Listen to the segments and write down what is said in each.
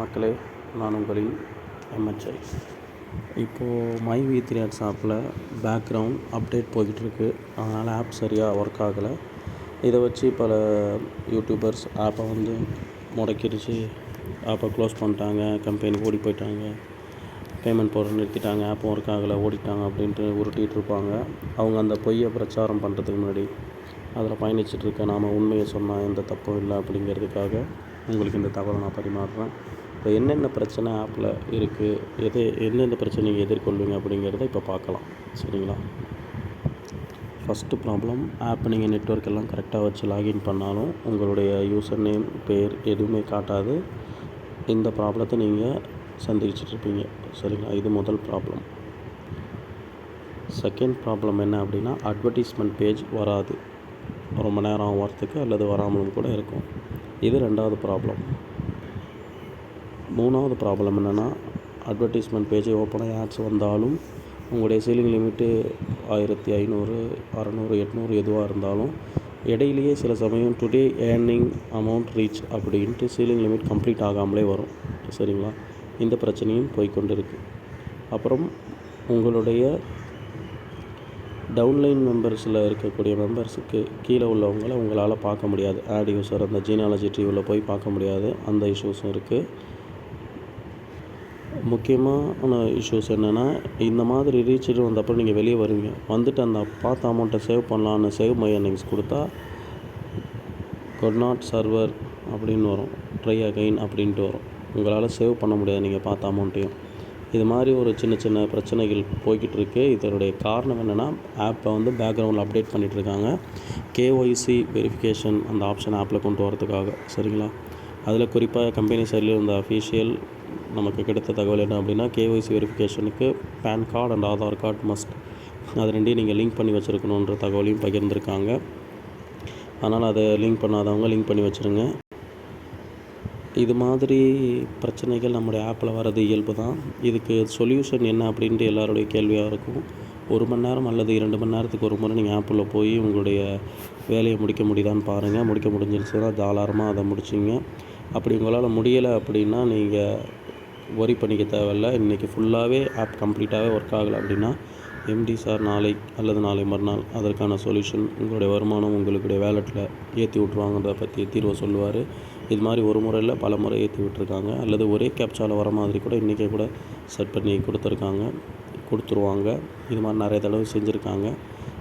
மக்களே நான் உங்களின் எம்ஹெச்ஐ இப்போது மை வி த்ரீ ஆட்ஸ் ஆப்பில் பேக்ரவுண்ட் அப்டேட் போய்கிட்டுருக்கு அதனால் ஆப் சரியாக ஒர்க் ஆகலை. இதை வச்சு பல யூடியூபர்ஸ் ஆப்பை வந்து முடக்கிடுச்சு. ஆப்பை க்ளோஸ் பண்ணிட்டாங்க. கம்பெனி ஓடி போயிட்டாங்க. பேமெண்ட் போடுற நிறுத்திட்டாங்க. ஆப்பும் ஒர்க் ஆகலை ஓடிட்டாங்க அப்படின்ட்டு உருட்டிகிட்டு இருப்பாங்க. அவங்க அந்த பொய்யை பிரச்சாரம் பண்ணுறதுக்கு முன்னாடி அதில் பயணிச்சுட்டு இருக்க நாம் உண்மையை சொன்னால் எந்த தப்பும் இல்லை அப்படிங்கிறதுக்காக உங்களுக்கு இந்த தகவலை நான் பரிமாறுறேன். இப்போ என்னென்ன பிரச்சனை ஆப்பில் இருக்குது எது எந்தெந்த பிரச்சனை நீங்கள் எதிர்கொள்வீங்க அப்படிங்கிறத இப்போ பார்க்கலாம். சரிங்களா? ஃபஸ்ட்டு ப்ராப்ளம் ஆப் நீங்கள் நெட்ஒர்க் எல்லாம் கரெக்டாக வச்சு லாகின் பண்ணாலும் உங்களுடைய யூசர் நேம் பேர் எதுவுமே காட்டாது. இந்த ப்ராப்ளத்தை நீங்கள் சந்திச்சிட்ருப்பீங்க சரிங்களா? இது முதல் ப்ராப்ளம் செகண்ட் ப்ராப்ளம் என்ன அப்படின்னா அட்வர்டைஸ்மெண்ட் பேஜ் வராது. ரொம்ப நேரம் வரத்துக்கு அல்லது வராமலும் கூட இருக்கும். இது ரெண்டாவது ப்ராப்ளம் மூணாவது ப்ராப்ளம் என்னென்னா அட்வர்டைஸ்மெண்ட் பேஜ் ஓப்பனாக ஆட்ஸ் வந்தாலும் உங்களுடைய சீலிங் லிமிட்டு ஆயிரத்தி ஐநூறு அறநூறு எட்நூறு எதுவாக இருந்தாலும் இடையிலேயே சில சமயம் டுடே ஏர்னிங் அமௌண்ட் ரீச் அப்படின்ட்டு சீலிங் லிமிட் கம்ப்ளீட் ஆகாமலே வரும். சரிங்களா? இந்த பிரச்சனையும் போய்க்கொண்டு இருக்குது அப்புறம் உங்களுடைய டவுன்லைன் மெம்பர்ஸில் இருக்கக்கூடிய மெம்பர்ஸுக்கு கீழே உள்ளவங்கள உங்களால் பார்க்க முடியாது. ஆட் யூஸர் அந்த ஜீனாலஜி ட்ரீவில் போய் பார்க்க முடியாது. அந்த இஷ்யூஸும் இருக்குது முக்கியமான இஷ்யூஸ் என்னென்னா இந்த மாதிரி ரீச் வந்தப்போ நீங்கள் வெளியே வருவீங்க. வந்துட்டு அந்த பார்த்த அமௌண்ட்டை சேவ் பண்ணலான்னு சேவ் மை எர்னிங்ஸ் கொடுத்தா குட் நாட் சர்வர் அப்படின்னு வரும். ட்ரை அகைன் அப்படின்ட்டு வரும். உங்களால் சேவ் பண்ண முடியாது நீங்கள் பார்த்த அமௌண்ட்டையும் இது மாதிரி ஒரு சின்ன சின்ன பிரச்சனைகள் போய்கிட்டு இருக்கு. இதனுடைய காரணம் என்னென்னா ஆப்பை வந்து பேக்ரவுண்டில் அப்டேட் பண்ணிகிட்டு இருக்காங்க. கேஒய்சி வெரிஃபிகேஷன் அந்த ஆப்ஷன் ஆப்பில் கொண்டு வரதுக்காக. சரிங்களா? அதில் குறிப்பாக கம்பெனி சைடில் இருந்த அஃபீஷியல் நமக்கு கிடைத்த தகவல் என்ன அப்படின்னா KYC வெரிஃபிகேஷனுக்கு PAN card and Aadhaar card must அது ரெண்டையும் நீங்கள் லிங்க் பண்ணி வச்சுருக்கணுன்ற தகவலையும் பகிர்ந்திருக்காங்க. அதனால் அதை லிங்க் பண்ணாதவங்க லிங்க் பண்ணி வச்சுருங்க. இது மாதிரி பிரச்சனைகள் நம்முடைய ஆப்பில் வர்றது இயல்பு தான். இதுக்கு சொல்யூஷன் என்ன அப்படின்ட்டு எல்லாருடைய கேள்வியாக இருக்கும். ஒரு மணி நேரம் அல்லது இரண்டு மணி நேரத்துக்கு ஒரு முறை நீங்கள் ஆப்பில் போய் உங்களுடைய வேலையை முடிக்க முடியுதான்னு பாருங்கள் முடிக்க முடிஞ்சிருச்சுன்னா தாராளமாக அதை முடிச்சிங்க. அப்படி உங்களால் முடியலை அப்படின்னா நீங்கள் ஒரி பண்ணிக்க தேவையில்ல. இன்றைக்கி ஃபுல்லாகவே ஆப் கம்ப்ளீட்டாகவே ஒர்க் ஆகலை அப்படின்னா எம்டி சார் நாளை அல்லது நாளை மறுநாள் அதற்கான சொல்யூஷன் உங்களுடைய வருமானம் உங்களுடைய வேலெட்டில் ஏற்றி விட்ருவாங்கிறத பற்றி தீர்வை சொல்லுவார். இது மாதிரி ஒரு முறையில் பல முறை ஏற்றி விட்டுருக்காங்க. அல்லது ஒரே கேப்சாவில் வர மாதிரி கூட இன்றைக்கே கூட செட் பண்ணி கொடுத்துருக்காங்க. கொடுத்துருவாங்க. இது மாதிரி நிறைய தடவை செஞ்சுருக்காங்க.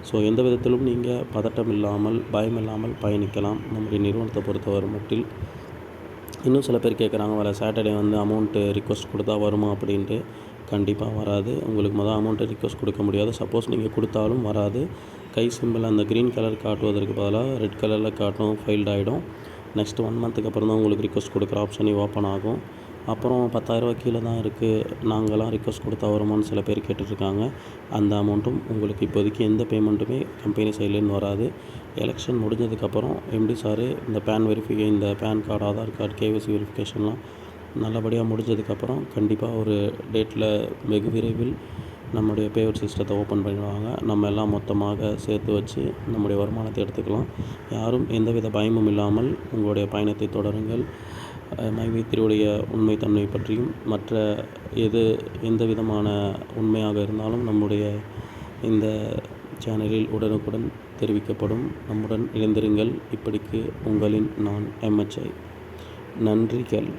ஸோ எந்த விதத்திலும் நீங்கள் பதட்டம் இல்லாமல் பயம் இல்லாமல் பயணிக்கலாம். நம்முடைய நிறுவனத்தை பொறுத்தவரை மட்டில் இன்னும் சில பேர் கேட்குறாங்க வர சாட்டர்டே வந்து அமௌண்ட்டு ரிக்வஸ்ட் கொடுத்தா வருமா? அப்படின்ட்டு. கண்டிப்பாக வராது. உங்களுக்கு மொதல் அமௌண்ட்டு ரிக்வஸ்ட் கொடுக்க முடியாது. சப்போஸ் நீங்கள் கொடுத்தாலும் வராது. கை சிம்பிள் அந்த க்ரீன் கலர் காட்டுவதற்கு பதிலாக ரெட் கலரில் காட்டும் ஃபைல்ட் ஆகிடும் நெக்ஸ்ட் ஒன் மந்த்துக்கு அப்புறம் தான் உங்களுக்கு ரிக்வஸ்ட் கொடுக்குற ஆப்ஷனே ஓப்பன் ஆகும். அப்புறம் பத்தாயிரரூவா கீழே தான் இருக்குது நாங்களாம் ரிக்வஸ்ட் கொடுத்தா வருமானு சில பேர் கேட்டுட்ருக்காங்க. அந்த அமௌண்ட்டும் உங்களுக்கு இப்போதைக்கு எந்த பேமெண்ட்டுமே கம்பெனி சைட்லேருந்து வராது. எலெக்ஷன் முடிஞ்சதுக்கப்புறம் எம்டி சார் இந்த பேன் வெரிஃபிகே இந்த PAN card Aadhaar card KYC வெரிஃபிகேஷன்லாம் நல்லபடியாக முடிஞ்சதுக்கப்புறம் கண்டிப்பாக ஒரு டேட்டில் வெகு விரைவில் நம்முடைய பேவர் சிஸ்டத்தை ஓப்பன் பண்ணிடுவாங்க. நம்ம எல்லாம் மொத்தமாக சேர்த்து வச்சு நம்முடைய வருமானத்தை எடுத்துக்கலாம். யாரும் எந்தவித பயமும் இல்லாமல் உங்களுடைய பயணத்தை தொடருங்கள். மைவித்திரியுடைய உண்மைத்தன்மை பற்றியும் மற்ற எது எந்த விதமான உண்மையாக இருந்தாலும் நம்முடைய இந்த சேனலில் உடனுக்குடன் தெரிவிக்கப்படும். நம்முடன் இணைந்திருங்கள். இப்படிக்கு உங்களின் நான் எம்ஹெச்ஐ நன்றிகள்